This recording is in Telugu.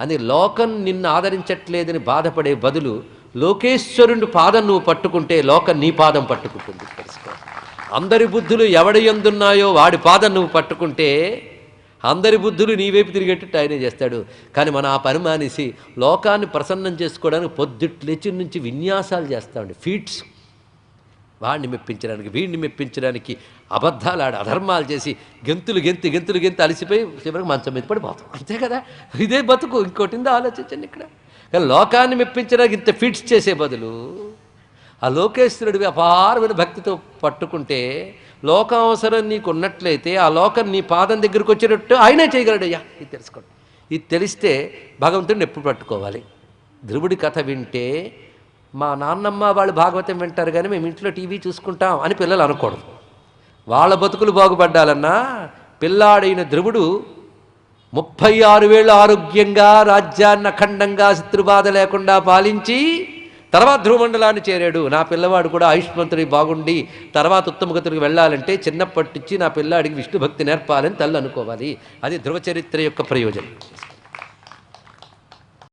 అని లోకం నిన్ను ఆదరించట్లేదని బాధపడే బదులు లోకేశ్వరుని పాదం నువ్వు పట్టుకుంటే లోకం నీ పాదం పట్టుకుంటుంది. తెలుసుకో. అందరి బుద్ధులు ఎవడి ఎందున్నాయో వాడి పాదం నువ్వు పట్టుకుంటే అందరి బుద్ధులు నీ వైపు తిరిగేటట్టు ఆయనే చేస్తాడు? కానీ మనం ఆ పని మానేసి లోకాన్ని ప్రసన్నం చేసుకోవడానికి పొద్దుట్లేచి నుంచి విన్యాసాలు చేస్తామండి ఫీట్స్ వాడిని మెప్పించడానికి వీడిని మెప్పించడానికి అబద్ధాలు ఆడి అధర్మాలు చేసి గెంతులు గెంతి గెంతులు గెంతి అలసిపోయి చివరికి మంచం మీద పడిపోతాం. అంతే కదా? ఇదే బతుకు. ఇంకోటి ఆలోచించండి ఇక్కడ. కానీ లోకాన్ని మెప్పించడానికి ఇంత ఫిట్స్ చేసే బదులు ఆ లోకేశ్వరుడివి అపారమైన భక్తితో పట్టుకుంటే లోక అవసరం నీకు ఉన్నట్లయితే ఆ లోకం నీ పాదం దగ్గరకు వచ్చేటట్టు ఆయనే చేయగలడయ్యా. ఇది తెలుసుకోండి. ఇది తెలిస్తే భగవంతుడిని ఎప్పుడు పట్టుకోవాలి? ధ్రువుడి కథ వింటే మా నాన్నమ్మ వాళ్ళు భాగవతం వింటారు కానీ మేము ఇంట్లో టీవీ చూసుకుంటాం అని పిల్లలు అనకూడదు. వాళ్ళ బతుకులు బాగుపడ్డాలన్నా పిల్లాడైన ధ్రువుడు ముప్పై ఆరు వేళ్ళు ఆరోగ్యంగా రాజ్యాన్ని అఖండంగా శత్రుబాధ లేకుండా పాలించి తర్వాత ధ్రువమండలాన్ని చేరాడు. నా పిల్లవాడు కూడా ఆయుష్మంతుడి బాగుండి తర్వాత ఉత్తమగతుడికి వెళ్ళాలంటే చిన్నప్పటి నుంచి నా పిల్లాడికి విష్ణు భక్తి నేర్పాలని తల్లి అనుకోవాలి. అది ధ్రువ చరిత్ర యొక్క ప్రయోజనం.